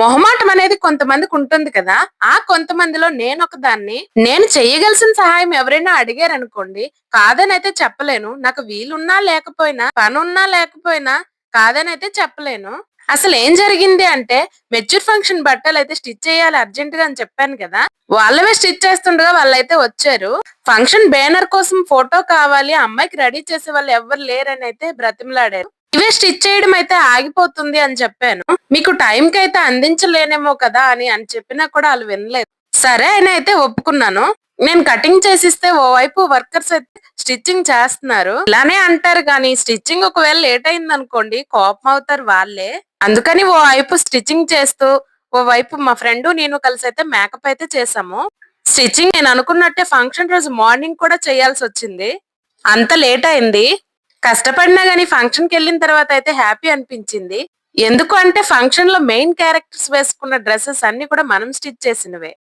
మొహమాటం అనేది కొంతమందికి ఉంటుంది కదా. ఆ కొంతమందిలో నేను ఒకదాన్ని నేను చెయ్యగలిసిన సహాయం ఎవరైనా అడిగారనుకోండి కాదని అయితే చెప్పలేను. నాకు వీలున్నా లేకపోయినా పనున్నా లేకపోయినా కాదని అయితే చెప్పలేను. అసలు ఏం జరిగింది అంటే మెచ్యూర్ ఫంక్షన్ బట్టలు అయితే స్టిచ్ చేయాలి అర్జెంట్గా అని చెప్పాను కదా. వాళ్ళవే స్టిచ్ చేస్తుండగా వాళ్ళైతే వచ్చారు. ఫంక్షన్ బ్యానర్ కోసం ఫోటో కావాలి అమ్మాయికి రెడీ చేసే వాళ్ళు ఎవరు లేరని అయితే బ్రతిమలాడారు. ఇవే స్టిచ్ చేయడం అయితే ఆగిపోతుంది అని చెప్పాను. మీకు టైం కి అయితే అందించలేనేమో కదా అని అని చెప్పినా కూడా వాళ్ళు వినలేదు. సరే అని అయితే ఒప్పుకున్నాను. నేను కటింగ్ చేసిస్తే ఓవైపు వర్కర్స్ అయితే స్టిచ్చింగ్ చేస్తున్నారు. ఇలానే అంటారు కానీ స్టిచ్చింగ్ ఒకవేళ లేట్ అయింది అనుకోండి కోపం అవుతారు వాళ్ళే. అందుకని ఓ వైపు స్టిచ్చింగ్ చేస్తూ ఓ వైపు మా ఫ్రెండ్ నేను కలిసి అయితే మేకప్ అయితే చేసాము స్టిచ్చింగ్ నేను అనుకున్నట్టే ఫంక్షన్ రోజు మార్నింగ్ కూడా చేయాల్సి వచ్చింది. అంత లేట్ అయింది. కష్టపడినా గానీ ఫంక్షన్కి వెళ్ళిన తర్వాత అయితే హ్యాపీ అనిపించింది. ఎందుకు అంటే ఫంక్షన్లో మెయిన్ క్యారెక్టర్స్ వేసుకున్న డ్రెస్సెస్ అన్ని కూడా మనం స్టిచ్ చేసినవే.